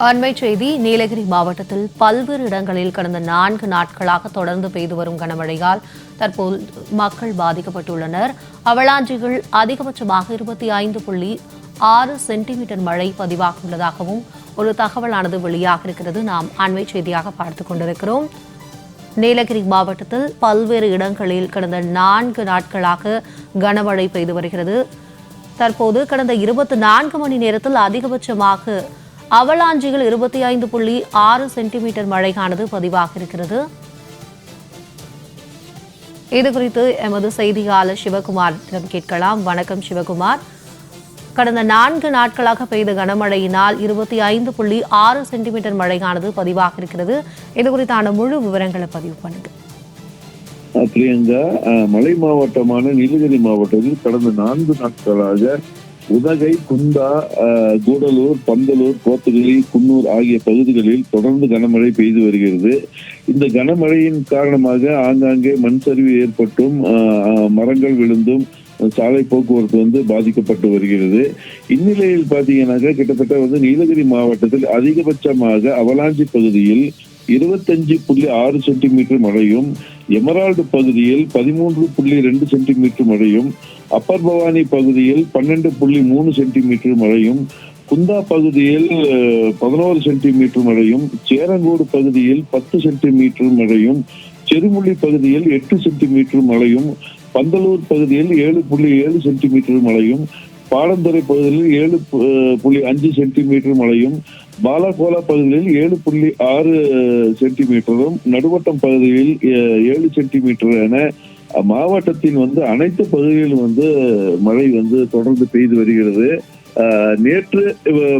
அண்மை செய்தி நீலகிரி மாவட்டத்தில் பல்வேறு இடங்களில் கடந்த நான்கு நாட்களாக தொடர்ந்து பெய்து வரும் கனமழையால் தற்போது மக்கள் பாதிக்கப்பட்டுள்ளனர். அவலாஞ்சிகள் அதிகபட்சமாக இருபத்தி ஐந்து புள்ளி ஆறு சென்டிமீட்டர் மழை பதிவாகியுள்ளதாகவும் ஒரு தகவலானது வெளியாக இருக்கிறது. நாம் அண்மை செய்தியாக பார்த்துக் கொண்டிருக்கிறோம். நீலகிரி மாவட்டத்தில் பல்வேறு இடங்களில் கடந்த நான்கு நாட்களாக கனமழை பெய்து வருகிறது. தற்போது கடந்த இருபத்தி நான்கு மணி நேரத்தில் அதிகபட்சமாக அவலாஞ்சியில் இருபத்தி ஐந்து புள்ளி ஆறு சென்டிமீட்டர் மழையானது பதிவாக இருக்கிறது. இது குறித்து எமது செய்தியாளர் சிவகுமாரிடம் கேட்கலாம். வணக்கம் சிவகுமார். கடந்த நான்கு நாட்களாக பெய்த கனமழையினால் இருபத்தி ஐந்து புள்ளி ஆறு சென்டிமீட்டர் மழையானது பதிவாக இருக்கிறது. இது குறித்தான முழு விவரங்களை பதிவு பண்ணுங்க பிரியங்கா மலை மாவட்டமான நீலகிரி மாவட்டத்தில் கடந்த நான்கு நாட்களாக உதகை குந்தா அஹ் கூடலூர் பந்தலூர் கோத்தகிரி குன்னூர் ஆகிய பகுதிகளில் தொடர்ந்து கனமழை பெய்து வருகிறது. இந்த கனமழையின் காரணமாக ஆங்காங்கே மண் சரிவு ஏற்பட்டும் மரங்கள் விழுந்தும் சாலை போக்குவரத்து வந்து பாதிக்கப்பட்டு வருகிறது. இந்நிலையில் பார்த்தீங்கன்னாக்கா கிட்டத்தட்ட வந்து நீலகிரி மாவட்டத்தில் அதிகபட்சமாக அவலாஞ்சி பகுதியில் இருபத்தஞ்சு புள்ளி ஆறு சென்டிமீட்டர் மழையும் எமரால்டு பகுதியில் பதிமூன்று புள்ளி ரெண்டு சென்டிமீட்டர் மழையும் அப்பர் பவானி பகுதியில் பன்னெண்டு புள்ளி மூணு சென்டிமீட்டர் மழையும் குந்தா பகுதியில் பதினோரு சென்டிமீட்டர் மழையும் சேரங்கோடு பகுதியில் பத்து சென்டிமீட்டர் மழையும் செருமுள்ளி பகுதியில் எட்டு சென்டிமீட்டர் மழையும் பந்தலூர் பகுதியில் ஏழு புள்ளி ஏழு சென்டிமீட்டர் மழையும் பாலந்துறை பகுதியில் ஏழு புள்ளி அஞ்சு சென்டிமீட்டர் மழையும் பாலாகோலா பகுதியில் ஏழு புள்ளி ஆறு சென்டிமீட்டரும் நடுவட்டம் பகுதியில் ஏ- ஏழு சென்டிமீட்டர் என மாவட்டத்தின் வந்து அனைத்து பகுதிகளிலும் வந்து மழை வந்து தொடர்ந்து பெய்து வருகிறது. நேற்று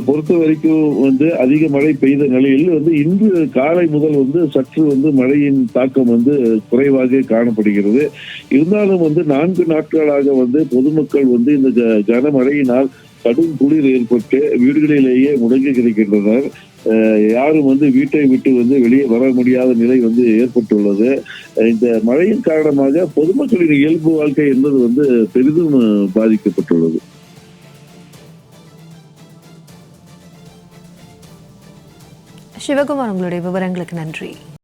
பொறுத்த வரைக்கும் வந்து அதிக மழை பெய்த நிலையில் வந்து இன்று காலை முதல் வந்து சற்று வந்து மழையின் தாக்கம் வந்து குறைவாக காணப்படுகிறது. இருந்தாலும் வந்து நான்கு நாட்களாக வந்து பொதுமக்கள் வந்து இந்த க- கனமழையினால் கடும் குளிர் ஏற்பட்டு வீடுகளிலேயே முடங்கி கிடக்கின்றனர். யாரும் வந்து வீட்டை விட்டு வந்து வெளியே வர முடியாத நிலை வந்து ஏற்பட்டுள்ளது. இந்த மழையின் காரணமாக பொதுமக்களின் இயல்பு வாழ்க்கை என்பது வந்து பெரிதும் பாதிக்கப்பட்டுள்ளது. சிவகுமார் உங்களுடைய விவரங்களுக்கு நன்றி.